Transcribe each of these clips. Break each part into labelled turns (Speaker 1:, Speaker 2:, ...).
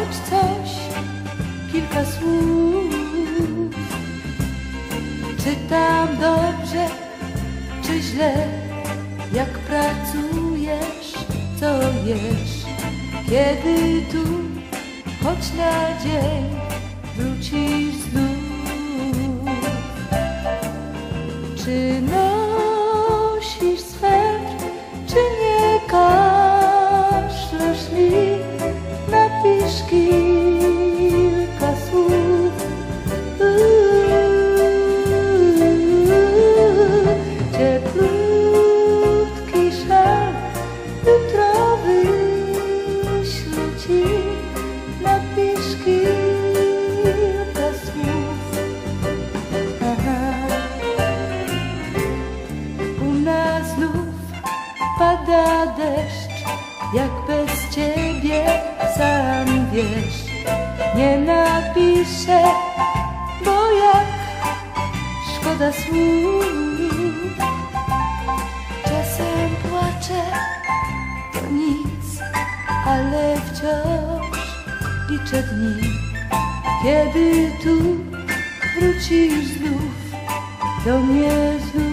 Speaker 1: choć coś, kilka słów. Czytam dobrze czy źle, jak pracujesz, co jesz, kiedy tu choć na dzień wrócisz znów. Czy nas znów pada deszcz, jak bez ciebie sam wiesz. Nie napiszę, bo jak szkoda słów. Czasem płaczę, to nic, ale wciąż liczę dni, kiedy tu wrócisz znów do mnie znów.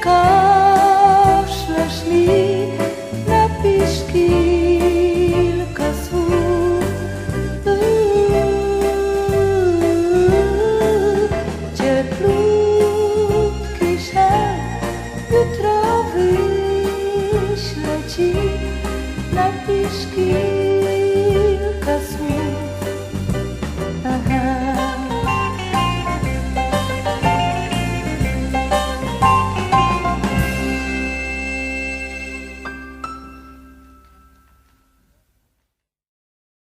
Speaker 1: Kaszlesz mi? Napisz kilka słów. Cieplutki szal jutro wyślę ci. Napisz kilka